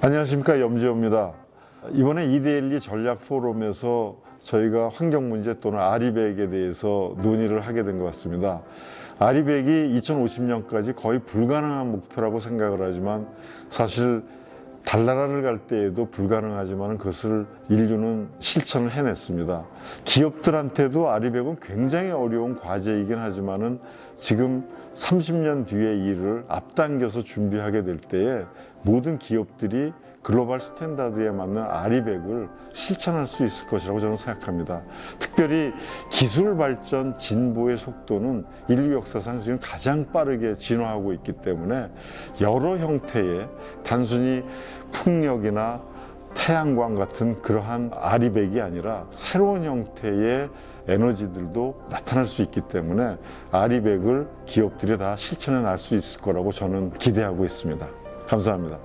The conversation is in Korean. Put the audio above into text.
안녕하십니까 염지호입니다. 이번에 이데일리 전략 포럼에서 저희가 환경 문제 또는 아리백에 대해서 논의를 하게 된 것 같습니다. 아리백이 2050년까지 거의 불가능한 목표라고 생각을 하지만 사실 달나라를 갈 때에도 불가능하지만 그것을 인류는 실천을 해냈습니다. 기업들한테도 아리백은 굉장히 어려운 과제이긴 하지만은 지금 30년 뒤의 일을 앞당겨서 준비하게 될 때에 모든 기업들이 글로벌 스탠다드에 맞는 아리백을 실천할 수 있을 것이라고 저는 생각합니다. 특별히 기술 발전 진보의 속도는 인류 역사상 지금 가장 빠르게 진화하고 있기 때문에 여러 형태의 단순히 풍력이나 태양광 같은 그러한 아리백이 아니라 새로운 형태의 에너지들도 나타날 수 있기 때문에 아리백을 기업들이 다 실천해 날 수 있을 거라고 저는 기대하고 있습니다. 감사합니다.